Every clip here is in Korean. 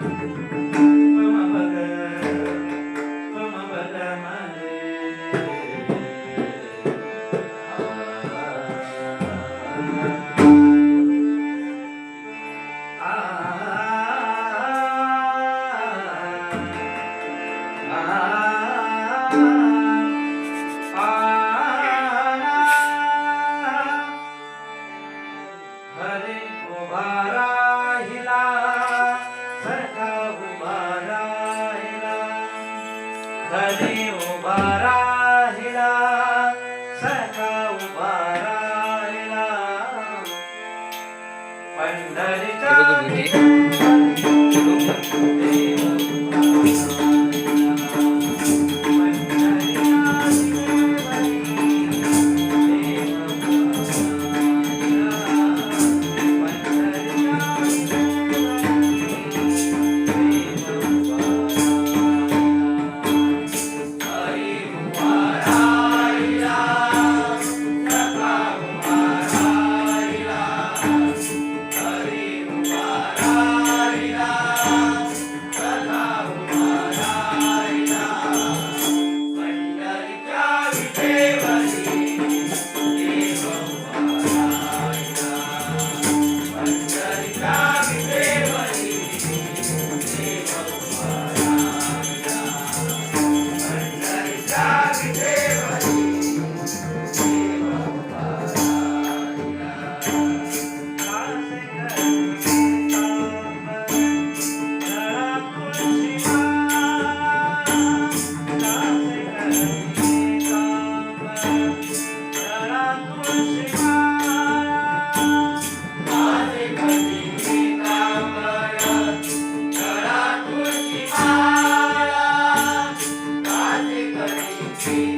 Thank you. 대박은 뭐지? 대박은 see.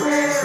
Yeah.